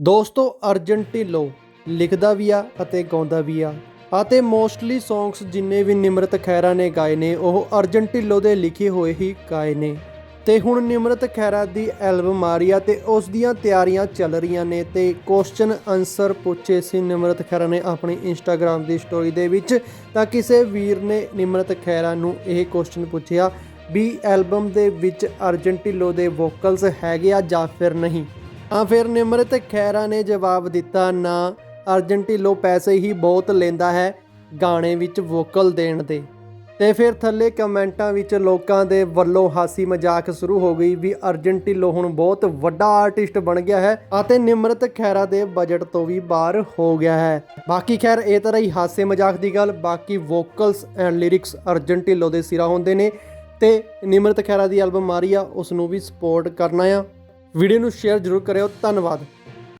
ਦੋਸਤੋ ਅਰਜਨ ਢਿੱਲੋਂ ਲਿਖਦਾ ਵੀ ਆ ਅਤੇ ਗਾਉਂਦਾ ਵੀ ਆ। ਅਤੇ ਮੋਸਟਲੀ ਸੌਂਗਸ ਜਿੰਨੇ ਵੀ ਨਿਮਰਤ ਖੈਰਾ ਨੇ ਗਾਏ ਨੇ, ਉਹ ਅਰਜਨ ਢਿੱਲੋਂ ਦੇ ਲਿਖੇ ਹੋਏ ਹੀ ਗਾਏ ਨੇ। ਤੇ ਹੁਣ ਨਿਮਰਤ ਖੈਰਾ ਦੀ ਐਲਬਮ ਆ ਰਹੀ ਆ ਤੇ ਉਸ ਦੀਆਂ ਤਿਆਰੀਆਂ ਚੱਲ ਰਹੀਆਂ ਨੇ ਤੇ ਕੁਐਸਚਨ ਆਨਸਰ ਪੁੱਛੇ ਸੀ ਨਿਮਰਤ ਖੈਰਾ ਨੇ ਆਪਣੀ ਇੰਸਟਾਗ੍ਰam ਦੀ ਸਟੋਰੀ ਦੇ ਵਿੱਚ। ਤਾਂ ਕਿਸੇ ਵੀਰ ਨੇ ਨਿਮਰਤ ਖੈਰਾ ਨੂੰ ਇਹ ਕੁਐਸਚਨ ਪੁੱਛਿਆ ਵੀ ਐਲਬਮ ਦੇ ਵਿੱਚ ਅਰਜਨ ਢਿੱਲੋਂ ਦੇ ਵੋਕਲਸ ਹੈਗੇ ਆ ਜਾਂ ਫਿਰ ਨਹੀਂ? ਤਾਂ ਫਿਰ ਨਿਮਰਤ ਖੈਰਾ ਨੇ ਜਵਾਬ ਦਿੱਤਾ, ਨਾ, ਅਰਜਨ ਢਿੱਲੋਂ ਪੈਸੇ ਹੀ ਬਹੁਤ ਲੈਂਦਾ ਹੈ ਗਾਣੇ ਵਿੱਚ ਵੋਕਲ ਦੇਣ ਦੇ। ਤੇ ਫਿਰ ਥੱਲੇ ਕਮੈਂਟਾਂ ਵਿੱਚ ਲੋਕਾਂ ਦੇ ਵੱਲੋਂ ਹਾਸੀ ਮਜ਼ਾਕ ਸ਼ੁਰੂ ਹੋ ਗਈ ਵੀ ਅਰਜਨ ਢਿੱਲੋਂ ਹੁਣ ਬਹੁਤ ਵੱਡਾ ਆਰਟਿਸਟ ਬਣ ਗਿਆ ਹੈ ਅਤੇ ਨਿਮਰਤ ਖੈਰਾ ਦੇ ਬਜਟ ਤੋਂ ਵੀ ਬਾਹਰ ਹੋ ਗਿਆ ਹੈ। ਬਾਕੀ ਖੈਰ, ਇਹ ਤਾਂ ਹੀ ਹਾਸੇ ਮਜ਼ਾਕ ਦੀ ਗੱਲ। ਬਾਕੀ vocals and lyrics Arjan Dhillon ਦੇ ਸਿਰਾ ਹੁੰਦੇ ਨੇ ਤੇ ਨਿਮਰਤ ਖੈਰਾ ਦੀ ਐਲਬਮ ਆ ਰਹੀ ਆ ਉਸ ਨੂੰ ਵੀ ਸਪੋਰਟ ਕਰਨਾ ਆ। ਵੀਡੀਓ ਨੂੰ ਸ਼ੇਅਰ ਜ਼ਰੂਰ ਕਰਿਓ। ਧੰਨਵਾਦ।